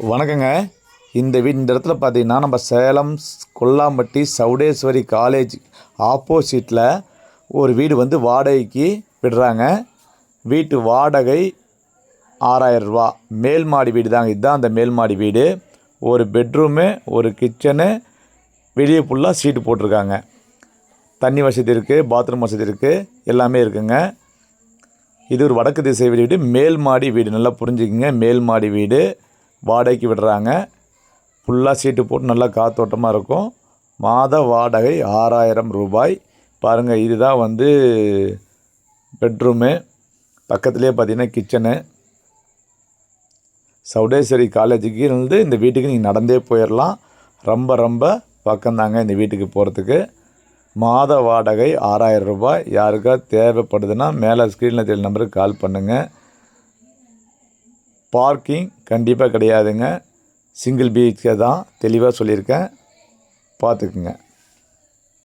வணக்கங்க. இந்த வீ இந்த இடத்துல பார்த்தீங்கன்னா நம்ம சேலம் ஸ்- கொல்லாம்பட்டி சவுடேஸ்வரி காலேஜ் ஆப்போசிட்டில் ஒரு வீடு வந்து வாடகைக்கு விடுறாங்க. வீட்டு வாடகை ஆறாயிரம் ரூபா. மேல் மாடி வீடு தாங்க. இதுதான் அந்த மேல் மாடி வீடு. ஒரு பெட்ரூமு ஒரு கிச்சனு வெளியே ஃபுல்லாக சீட்டு போட்டிருக்காங்க. தண்ணி வசதி இருக்குது பாத்ரூம் வசதி இருக்குது எல்லாமே இருக்குங்க. இது ஒரு வடக்கு திசை வீடு. மேல் மாடி வீடு. நல்லா புரிஞ்சுக்குங்க. மேல் மாடி வீடு. வாடகைக்கு விடுறாங்க. ஃபுல்லாக சீட்டு போட்டு நல்லா காத்தோட்டமாக இருக்கும். மாத வாடகை ஆறாயிரம் ரூபாய். பாருங்கள் இதுதான் வந்து பெட்ரூமு. பக்கத்துலேயே பார்த்தீங்கன்னா கிச்சனு. சவுடேஸ்வரி காலேஜுக்கு இருந்து இந்த வீட்டுக்கு நீங்கள் நடந்தே போயிடலாம் ரொம்ப ரொம்ப பக்கம்தாங்க இந்த வீட்டுக்கு போகிறதுக்கு மாத வாடகை ஆறாயிரம் ரூபாய். யாருக்கா தேவைப்படுதுன்னா மேலே ஸ்க்ரீனில் தெரியல நம்பருக்கு கால் பண்ணுங்கள் பார்க்கிங் கண்டிப்பாக கிடையாதுங்க. சிங்கிள் பீச்சை தான் தெளிவாக சொல்லியிருக்கேன். பார்த்துக்குங்க.